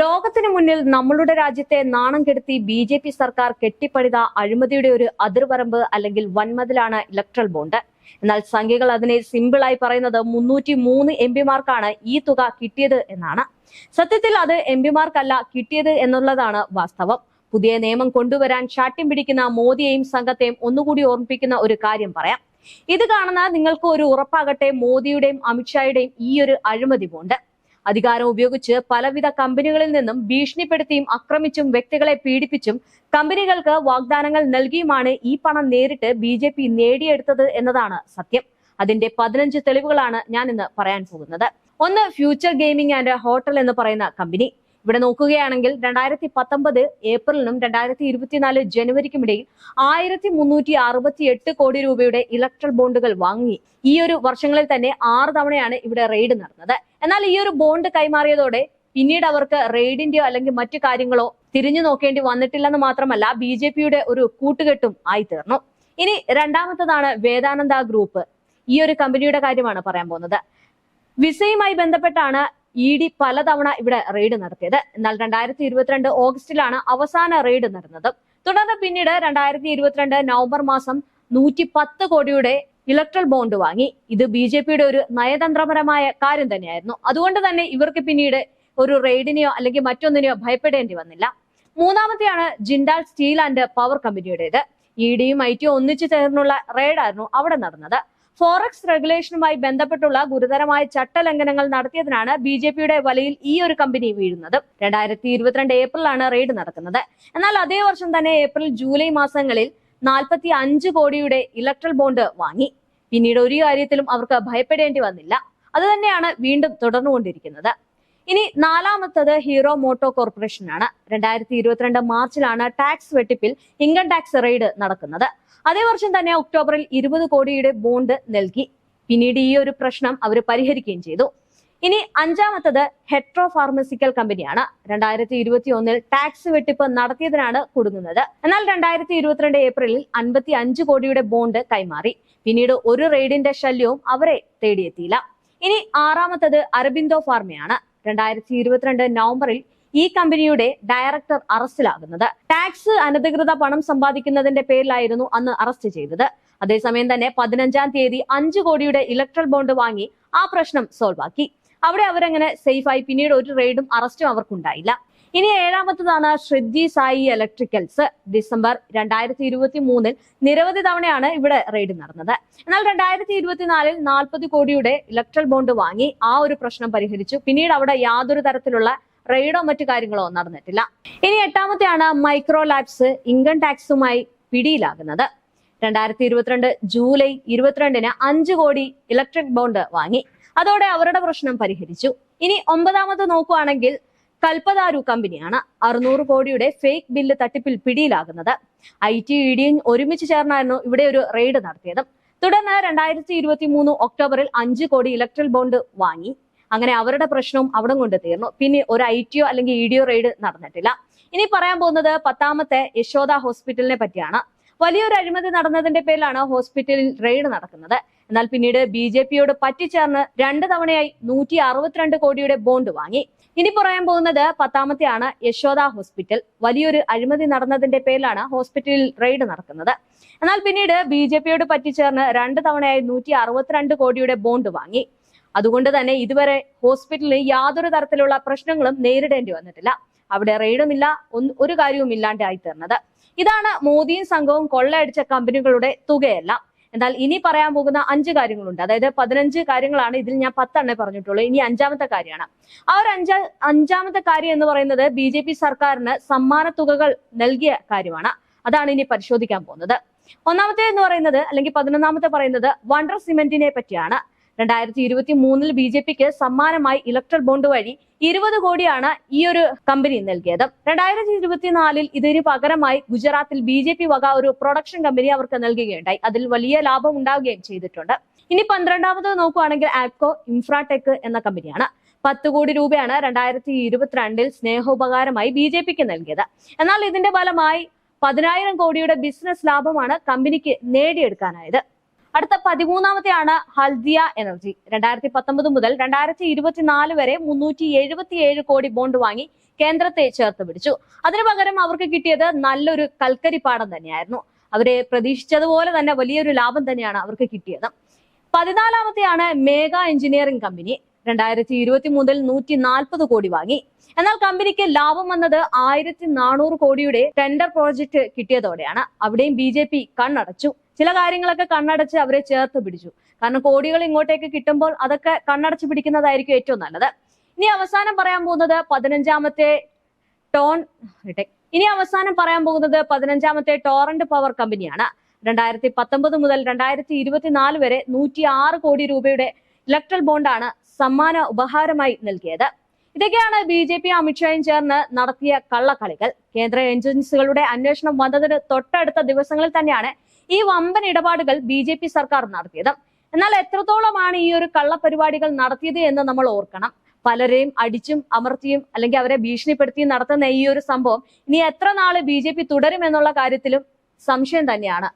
ലോകത്തിന് മുന്നിൽ നമ്മളുടെ രാജ്യത്തെ നാണം കെടുത്തി ബി ജെ പി സർക്കാർ കെട്ടിപ്പണിത അഴിമതിയുടെ ഒരു അതിർവരമ്പ് അല്ലെങ്കിൽ വൻമതിലാണ് ഇലക്ട്രൽ ബോണ്ട്. എന്നാൽ സംഖ്യകൾ അതിനെ സിമ്പിളായി പറയുന്നത് മുന്നൂറ്റി മൂന്ന് എം പിമാർക്കാണ് ഈ തുക കിട്ടിയത് എന്നാണ്. സത്യത്തിൽ അത് എം പിമാർക്കല്ല കിട്ടിയത് എന്നുള്ളതാണ് വാസ്തവം. പുതിയ നിയമം കൊണ്ടുവരാൻ ശാഠ്യം പിടിക്കുന്ന മോദിയെയും സംഘത്തെയും ഒന്നുകൂടി ഓർമ്മിപ്പിക്കുന്ന ഒരു കാര്യം പറയാം. ഇത് കാണുന്ന നിങ്ങൾക്ക് ഒരു ഉറപ്പാകട്ടെ മോദിയുടെയും അമിത്ഷായുടെയും ഈ ഒരു അഴിമതി ബോണ്ട്. അധികാരം ഉപയോഗിച്ച് പലവിധ കമ്പനികളിൽ നിന്നും ഭീഷണിപ്പെടുത്തിയും ആക്രമിച്ചും വ്യക്തികളെ പീഡിപ്പിച്ചും കമ്പനികൾക്ക് വാഗ്ദാനങ്ങൾ നൽകിയുമാണ് ഈ പണം നേരിട്ട് ബി ജെ പി നേടിയെടുത്തത് എന്നതാണ് സത്യം. അതിന്റെ പതിനഞ്ച് തെളിവുകളാണ് ഞാൻ ഇന്ന് പറയാൻ പോകുന്നത്. ഒന്ന് ഫ്യൂച്ചർ ഗെയിമിംഗ് ആൻഡ് ഹോട്ടൽ എന്ന് പറയുന്ന കമ്പനി. ഇവിടെ നോക്കുകയാണെങ്കിൽ രണ്ടായിരത്തി പത്തൊമ്പത് ഏപ്രിലിനും രണ്ടായിരത്തി ഇരുപത്തിനാല് ജനുവരിക്കും ഇടയിൽ ആയിരത്തി മുന്നൂറ്റി അറുപത്തി എട്ട് കോടി രൂപയുടെ ഇലക്ട്രൽ ബോണ്ടുകൾ വാങ്ങി. ഈ ഒരു വർഷങ്ങളിൽ തന്നെ ആറ് തവണയാണ് ഇവിടെ റെയ്ഡ് നടന്നത്. എന്നാൽ ഈ ഒരു ബോണ്ട് കൈമാറിയതോടെ പിന്നീട് അവർക്ക് റെയ്ഡിന്റെയോ അല്ലെങ്കിൽ മറ്റു കാര്യങ്ങളോ തിരിഞ്ഞു നോക്കേണ്ടി വന്നിട്ടില്ലെന്ന് മാത്രമല്ല ബി ജെ പിയുടെ ഒരു കൂട്ടുകെട്ടും ആയി തീർന്നു ഇനി രണ്ടാമത്തതാണ് വേദാനന്ദ ഗ്രൂപ്പ് ഈ ഒരു കമ്പനിയുടെ കാര്യമാണ് പറയാൻ പോകുന്നത്. വിസയുമായി ബന്ധപ്പെട്ടാണ് ഇ ഡി പലതവണ ഇവിടെ റെയ്ഡ് നടത്തിയത്. എന്നാൽ രണ്ടായിരത്തി ഇരുപത്തിരണ്ട് ഓഗസ്റ്റിലാണ് അവസാന റെയ്ഡ് നടന്നത്. തുടർന്ന് പിന്നീട് രണ്ടായിരത്തി ഇരുപത്തിരണ്ട് നവംബർ മാസം നൂറ്റി പത്ത് കോടിയുടെ ഇലക്ട്രൽ ബോണ്ട് വാങ്ങി. ഇത് ബി ജെ പിയുടെ ഒരു നയതന്ത്രപരമായ കാര്യം തന്നെയായിരുന്നു. അതുകൊണ്ട് തന്നെ ഇവർക്ക് പിന്നീട് ഒരു റെയ്ഡിനെയോ അല്ലെങ്കിൽ മറ്റൊന്നിനെയോ ഭയപ്പെടേണ്ടി വന്നില്ല. മൂന്നാമത്തെയാണ് ജിൻഡാൽ സ്റ്റീൽ ആൻഡ് പവർ കമ്പനിയുടേത്. ഇ ഡിയും ഐ ടിയും ഒന്നിച്ചു ചേർന്നുള്ള റെയ്ഡായിരുന്നു അവിടെ നടന്നത്. ഫോറക്സ് റെഗുലേഷനുമായി ബന്ധപ്പെട്ടുള്ള ഗുരുതരമായ ചട്ടലംഘനങ്ങൾ നടത്തിയതിനാണ് ബി ജെ പിയുടെ വലയിൽ ഈ ഒരു കമ്പനി വീഴുന്നത്. രണ്ടായിരത്തി ഇരുപത്തിരണ്ട് ഏപ്രിലാണ് റെയ്ഡ് നടക്കുന്നത്. എന്നാൽ അതേ വർഷം തന്നെ ഏപ്രിൽ ജൂലൈ മാസങ്ങളിൽ നാൽപ്പത്തി അഞ്ച് കോടിയുടെ ഇലക്ട്രൽ ബോണ്ട് വാങ്ങി. പിന്നീട് ഒരു കാര്യത്തിലും അവർക്ക് ഭയപ്പെടേണ്ടി വന്നില്ല. അത് തന്നെയാണ് വീണ്ടും തുടർന്നുകൊണ്ടിരിക്കുന്നത്. ഇനി നാലാമത്തത് ഹീറോ മോട്ടോ കോർപ്പറേഷൻ ആണ്. രണ്ടായിരത്തി ഇരുപത്തിരണ്ട് മാർച്ചിലാണ് ടാക്സ് വെട്ടിപ്പിൽ ഇൻകം ടാക്സ് റെയ്ഡ് നടക്കുന്നത്. അതേ വർഷം തന്നെ ഒക്ടോബറിൽ ഇരുപത് കോടിയുടെ ബോണ്ട് നൽകി. പിന്നീട് ഈ ഒരു പ്രശ്നം അവർ പരിഹരിക്കുകയും ചെയ്തു. ഇനി അഞ്ചാമത്തത് ഹെട്രോ ഫാർമസിക്കൽ കമ്പനിയാണ്. രണ്ടായിരത്തി ഇരുപത്തി ഒന്നിൽ ടാക്സ് വെട്ടിപ്പ് നടത്തിയതിനാണ് കുടുങ്ങുന്നത്. എന്നാൽ രണ്ടായിരത്തി ഇരുപത്തിരണ്ട് ഏപ്രിലിൽ അൻപത്തി അഞ്ച് കോടിയുടെ ബോണ്ട് കൈമാറി. പിന്നീട് ഒരു റെയ്ഡിന്റെ ശല്യവും അവരെ തേടിയെത്തിയില്ല. ഇനി ആറാമത്തത് അരബിന്ദോ ഫാർമയാണ്. രണ്ടായിരത്തി ഇരുപത്തിരണ്ട് നവംബറിൽ ഈ കമ്പനിയുടെ ഡയറക്ടർ അറസ്റ്റിലാകുന്നത്. ടാക്സ് അനധികൃത പണം സമ്പാദിക്കുന്നതിന്റെ പേരിലായിരുന്നു അന്ന് അറസ്റ്റ് ചെയ്തത്. അതേസമയം തന്നെ പതിനഞ്ചാം തീയതി അഞ്ചു കോടിയുടെ ഇലക്ട്രൽ ബോണ്ട് വാങ്ങി ആ പ്രശ്നം സോൾവ് ആക്കി അവിടെ അവരങ്ങനെ സേഫായി പിന്നീട് ഒരു റെയ്ഡും അറസ്റ്റും അവർക്കുണ്ടായില്ല. ഇനി ഏഴാമത്തതാണ് ശ്രദ്ധി സായി ഇലക്ട്രിക്കൽസ് ഡിസംബർ രണ്ടായിരത്തി ഇരുപത്തി മൂന്നിൽ നിരവധി തവണയാണ് ഇവിടെ റെയ്ഡ് നടന്നത്. എന്നാൽ രണ്ടായിരത്തി ഇരുപത്തിനാലിൽ നാൽപ്പത് കോടിയുടെ ഇലക്ട്രൽ ബോണ്ട് വാങ്ങി ആ ഒരു പ്രശ്നം പരിഹരിച്ചു. പിന്നീട് അവിടെ യാതൊരു തരത്തിലുള്ള റെയ്ഡോ മറ്റു കാര്യങ്ങളോ നടന്നിട്ടില്ല. ഇനി എട്ടാമത്തെയാണ് മൈക്രോ ലാബ്സ് ഇൻകം ടാക്സുമായി പിടിയിലാകുന്നത്. രണ്ടായിരത്തി ഇരുപത്തിരണ്ട് ജൂലൈ ഇരുപത്തിരണ്ടിന് അഞ്ച് കോടി ഇലക്ട്രിക് ബോണ്ട് വാങ്ങി. അതോടെ അവരുടെ പ്രശ്നം പരിഹരിച്ചു. ഇനി ഒമ്പതാമത് നോക്കുകയാണെങ്കിൽ കൽപ്പതാരു കമ്പനിയാണ് അറുന്നൂറ് കോടിയുടെ ഫേക്ക് ബില്ല് തട്ടിപ്പിൽ പിടിയിലാകുന്നത്. ഐ ടി ഇ ഡിയും ഒരുമിച്ച് ചേർന്നായിരുന്നു ഇവിടെ ഒരു റെയ്ഡ് നടത്തിയത്. തുടർന്ന് രണ്ടായിരത്തി ഇരുപത്തി മൂന്ന് ഒക്ടോബറിൽ അഞ്ച് കോടി ഇലക്ട്രൽ ബോണ്ട് വാങ്ങി. അങ്ങനെ അവരുടെ പ്രശ്നവും അവിടെ കൊണ്ട് തീർന്നു. പിന്നെ ഒരു ഐ ടിയോ അല്ലെങ്കിൽ ഇ റെയ്ഡ് നടന്നിട്ടില്ല. ഇനി പറയാൻ പോകുന്നത് പത്താമത്തെ യശോദ ഹോസ്പിറ്റലിനെ പറ്റിയാണ്. വലിയൊരു അഴിമതി നടന്നതിന്റെ പേരിലാണ് ഹോസ്പിറ്റലിൽ റെയ്ഡ് നടക്കുന്നത്. എന്നാൽ പിന്നീട് ബി ജെ പിയോട് പറ്റിച്ചേർന്ന് രണ്ട് തവണയായി നൂറ്റി അറുപത്തിരണ്ട് കോടിയുടെ ബോണ്ട് വാങ്ങി. ഇനി പറയാൻ പോകുന്നത് പത്താമത്തെയാണ് യശോദ ഹോസ്പിറ്റൽ. വലിയൊരു അഴിമതി നടന്നതിന്റെ പേരിലാണ് ഹോസ്പിറ്റലിൽ റെയ്ഡ് നടക്കുന്നത്. എന്നാൽ പിന്നീട് ബി ജെ പിയോട് പറ്റിച്ചേർന്ന് രണ്ട് തവണയായി നൂറ്റി അറുപത്തിരണ്ട് കോടിയുടെ ബോണ്ട് വാങ്ങി. അതുകൊണ്ട് തന്നെ ഇതുവരെ ഹോസ്പിറ്റലിന് യാതൊരു തരത്തിലുള്ള പ്രശ്നങ്ങളും നേരിടേണ്ടി വന്നിട്ടില്ല. അവിടെ റെയ്ഡുമില്ല ഒരു കാര്യവും ഇല്ലാണ്ടായി തീർന്നത്. ഇതാണ് മോദിയും സംഘവും കൊള്ളയടിച്ച കമ്പനികളുടെ തുകയല്ല. എന്നാൽ ഇനി പറയാൻ പോകുന്ന അഞ്ച് കാര്യങ്ങളുണ്ട്. അതായത് പതിനഞ്ച് കാര്യങ്ങളാണ് ഇതിൽ ഞാൻ പത്തെണ്ണേ പറഞ്ഞിട്ടുള്ളൂ. ഇനി അഞ്ചാമത്തെ കാര്യമാണ്. ആ ഒരു അഞ്ചാ അഞ്ചാമത്തെ കാര്യം എന്ന് പറയുന്നത് ബി ജെ പി സർക്കാരിന് സമ്മാന തുകകൾ നൽകിയ കാര്യമാണ്. അതാണ് ഇനി പരിശോധിക്കാൻ പോകുന്നത്. ഒന്നാമത്തെ എന്ന് പറയുന്നത് അല്ലെങ്കിൽ പതിനൊന്നാമത്തെ പറയുന്നത് വണ്ടർ സിമെന്റിനെ പറ്റിയാണ്. രണ്ടായിരത്തി ഇരുപത്തി മൂന്നിൽ ബി ജെ പിക്ക് സമ്മാനമായി ഇലക്ട്രൽ ബോണ്ട് വഴി ഇരുപത് കോടിയാണ് ഈ ഒരു കമ്പനി നൽകിയത്. രണ്ടായിരത്തി ഇരുപത്തിനാലിൽ ഇതിന് പകരമായി ഗുജറാത്തിൽ ബി ജെ പി വക ഒരു പ്രൊഡക്ഷൻ കമ്പനി അവർക്ക് നൽകുകയുണ്ടായി. അതിൽ വലിയ ലാഭം ഉണ്ടാവുകയും ചെയ്തിട്ടുണ്ട്. ഇനി പന്ത്രണ്ടാമത് നോക്കുകയാണെങ്കിൽ ആപ്കോ ഇൻഫ്രാടെക് എന്ന കമ്പനിയാണ്. പത്ത് കോടി രൂപയാണ് രണ്ടായിരത്തി ഇരുപത്തിരണ്ടിൽ സ്നേഹോപകാരമായി ബി ജെ പിക്ക് നൽകിയത്. എന്നാൽ ഇതിന്റെ ഫലമായി പതിനായിരം കോടിയുടെ ബിസിനസ് ലാഭമാണ് കമ്പനിക്ക് നേടിയെടുക്കാനായത്. അടുത്ത പതിമൂന്നാമത്തെയാണ് ഹൽദിയ എനർജി. രണ്ടായിരത്തി പത്തൊമ്പത് മുതൽ രണ്ടായിരത്തി ഇരുപത്തിനാല് വരെ മുന്നൂറ്റി എഴുപത്തിയേഴ് കോടി ബോണ്ട് വാങ്ങി കേന്ദ്രത്തെ ചേർത്ത് പിടിച്ചു. അതിനു പകരം അവർക്ക് കിട്ടിയത് നല്ലൊരു കൽക്കരിപ്പാടം തന്നെയായിരുന്നു. അവരെ പ്രതീക്ഷിച്ചതുപോലെ തന്നെ വലിയൊരു ലാഭം തന്നെയാണ് അവർക്ക് കിട്ടിയത്. പതിനാലാമത്തെയാണ് മേഘ എഞ്ചിനീയറിംഗ് കമ്പനി. രണ്ടായിരത്തി ഇരുപത്തി മൂന്നിൽ നൂറ്റി നാൽപ്പത് കോടി വാങ്ങി. എന്നാൽ കമ്പനിക്ക് ലാഭം വന്നത് ആയിരത്തി നാനൂറ് കോടിയുടെ ടെൻഡർ പ്രോജക്റ്റ് കിട്ടിയതോടെയാണ്. അവിടെയും ബി കണ്ണടച്ചു. ചില കാര്യങ്ങളൊക്കെ കണ്ണടച്ച് അവരെ ചേർത്ത് പിടിച്ചു. കാരണം കോടികൾ ഇങ്ങോട്ടേക്ക് കിട്ടുമ്പോൾ അതൊക്കെ കണ്ണടച്ച് പിടിക്കുന്നതായിരിക്കും ഏറ്റവും നല്ലത്. ഇനി അവസാനം പറയാൻ പോകുന്നത് പതിനഞ്ചാമത്തെ ടോൺ. ഇനി അവസാനം പറയാൻ പോകുന്നത് പതിനഞ്ചാമത്തെ ടോറന്റ് പവർ കമ്പനിയാണ്. രണ്ടായിരത്തി പത്തൊമ്പത് മുതൽ രണ്ടായിരത്തി ഇരുപത്തിനാല് വരെ നൂറ്റി ആറ് കോടി രൂപയുടെ ഇലക്ട്രൽ ബോണ്ടാണ് സമ്മാന ഉപഹാരമായി നൽകിയത്. ഇതൊക്കെയാണ് ബി ജെ പി അമിത്ഷായും ചേർന്ന് നടത്തിയ കള്ളക്കളികൾ. കേന്ദ്ര ഏജൻസികളുടെ അന്വേഷണം വന്നതിന് തൊട്ടടുത്ത ദിവസങ്ങളിൽ തന്നെയാണ് ഈ വമ്പൻ ഇടപാടുകൾ ബി ജെ പി സർക്കാർ നടത്തിയത്. എന്നാൽ എത്രത്തോളമാണ് ഈ ഒരു കള്ളപരിപാടികൾ നടത്തിയത് എന്ന് നമ്മൾ ഓർക്കണം. പലരെയും അടിച്ചും അമർത്തിയും അല്ലെങ്കിൽ അവരെ ഭീഷണിപ്പെടുത്തിയും നടത്തുന്ന ഈ ഒരു സംഭവം ഇനി എത്ര നാൾ ബി ജെ പി തുടരും എന്നുള്ള കാര്യത്തിലും സംശയം തന്നെയാണ്.